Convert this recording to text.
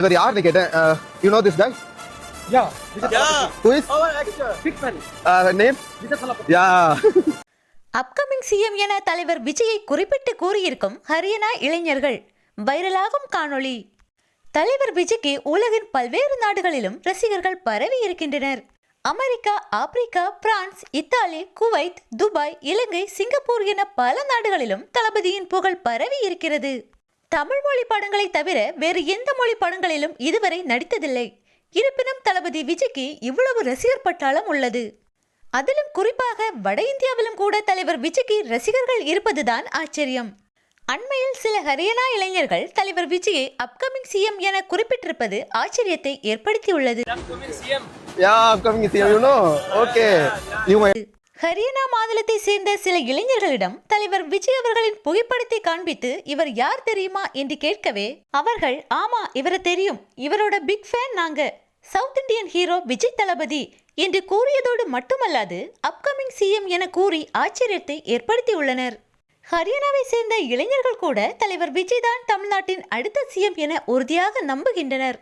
இவர் யாருன்னு கேட்டேன். You know this guy Yeah. Who is Our actor. Big fan. Name. Yeah upcoming CM என தலைவர் விஜயை குறிப்பிட்டு கூறியிருக்கும் ஹரியானா இளைஞர்கள் வைரலாகும் காணொளி. தலைவர் விஜய்க்கு உலகின் பல்வேறு நாடுகளிலும் ரசிகர்கள் பரவி இருக்கின்றனர். America Africa France Italy Kuwait Dubai Ilangai Singapore என பல நாடுகளிலும் தளபதியின் புகழ் பரவி இருக்கிறது. தமிழ் மொழி படங்களை தவிர வேறு எந்த மொழி படங்களிலும் இதுவரை நடித்ததில்லை. இருப்பினும் தளபதி விஜய்க்கு இவ்வளவு ரசிகர் பட்டாளம் உள்ளது. அதிலும் குறிப்பாக வட இந்தியாவிலும் கூட தலைவர் விஜய்க்கு ரசிகர்கள் இருப்பதுதான் ஆச்சரியம். அண்மையில் சில ஹரியானா இளைஞர்கள் தலைவர் விஜயை அப்கமிங் சிஎம் என குறிப்பிட்டிருப்பது ஆச்சரியத்தை ஏற்படுத்தியுள்ளது. ஹரியானா மாநிலத்தை சேர்ந்த சில இளைஞர்களிடம் தலைவர் விஜய் அவர்களின் புகைப்படத்தை காண்பித்து இவர் யார் தெரியுமா என்று கேட்கவே அவர்கள் ஆமா இவரை தெரியும். இவரோட பிக் ஃபேன் நாங்க. South Indian hero Vijay Thalapathy என்று கூறியதோடு மட்டுமல்லாது அப்கமிங் சிஎம் என கூறி ஆச்சரியத்தை ஏற்படுத்தியுள்ளனர். ஹரியானாவை சேர்ந்த இளைஞர்கள் கூட தலைவர் விஜய் தான் தமிழ்நாட்டின் அடுத்த சிஎம் என உறுதியாக நம்புகின்றனர்.